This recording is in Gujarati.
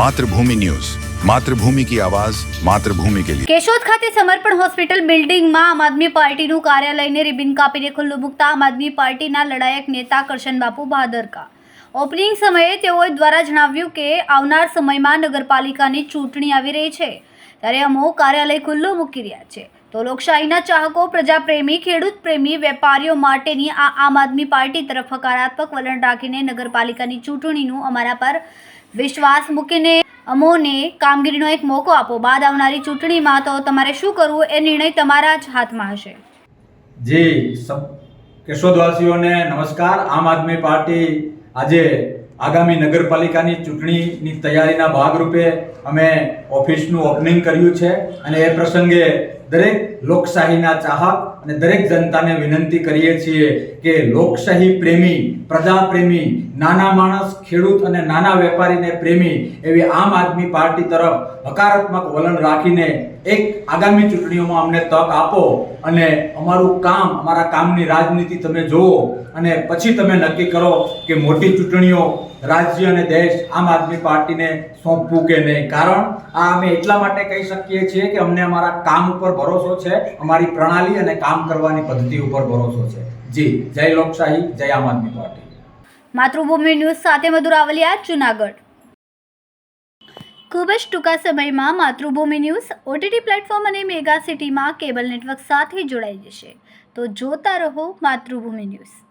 માતૃભૂમિ ન્યૂઝ. માતૃભૂમિ કી આવાજ, માતૃભૂમિ કે લીએ કેશોદ ખાતે સમર્પણ હોસ્પિટલ બિલ્ડિંગમાં આમ આદમી પાર્ટીનું કાર્યાલયને રિબિન કાપીને ખુલ્લું મૂકતા આમ આદમી પાર્ટીના લડાયક નેતા કરશન બાપુ બહાદરકા ઓપનિંગ સમયે તેઓ દ્વારા જણાવ્યું કે આવનાર સમયમાં નગરપાલિકાની ચૂંટણી આવી રહી છે. ત્યારે અમો કાર્યાલય ખુલ્લું મૂકી રહ્યા છે. તો લોકશાહીના ચાહકો, પ્રજાપ્રેમી, ખેડૂત પ્રેમી, વેપારીઓ માટેની આ આમ આદમી પાર્ટી તરફ હકારાત્મક વલણ રાખીને નગરપાલિકાની ચૂંટણીનું અમારા પર વિશ્વાસ મૂકીને અમોને કામગીરીનો એક મોકો આપો. બાદ આવનારી ચૂંટણીમાં તો તમારે શું કરવું એ નિર્ણય તમારા જ હાથમાં હશે. જી, સબ, કેશોદવાસીઓને નમસ્કાર. આમ આદમી પાર્ટી આજે આગામી નગરપાલિકાની ચૂંટણીની તૈયારીના ભાગરૂપે અમે ઓફિસનું ઓપનિંગ કર્યું છે અને એ પ્રસંગે દરેક લોકશાહીના ચાહક અને દરેક જનતાને વિનંતી કરીએ છીએ કે લોકશાહી પ્રેમી પ્રજા પ્રેમી નાના માણસ, ખેડૂત અને નાના વેપારીને પ્રેમી એવી આમ આદમી પાર્ટી તરફ હકારાત્મક વલણ રાખીને એક આગામી ચૂંટણીઓમાં અમને તક આપો અને અમારું કામ, અમારા કામની રાજનીતિ તમે જુઓ અને પછી તમે નક્કી કરો કે મોટી ચૂંટણીઓ રાજ્ય અને દેશ આમ આદમી પાર્ટીને સોંપવું કે નહીં. કારણ આ અમે એટલા માટે કહી શકીએ છીએ કે અમને અમારા કામ ઉપર ભરોસો છે? અમારી પ્રણાલી અને કામ કરવાની પદ્ધતિ ઉપર ભરોસો છે. જી, જય લોકશાહી, જય આમ આદમી પાર્ટી. માતૃભૂમિ ન્યૂઝ સાથે મધુરાવલિયા જુનાગઢ. ખૂબ જ ટૂંકા સમયમાં માતૃભૂમિ ન્યૂઝ ઓટીટી પ્લેટફોર્મ અને મેગા સિટીમાં કેબલ નેટવર્ક સાથે જોડાઈ જશે. તો જોતા રહો માતૃભૂમિ ન્યૂઝ.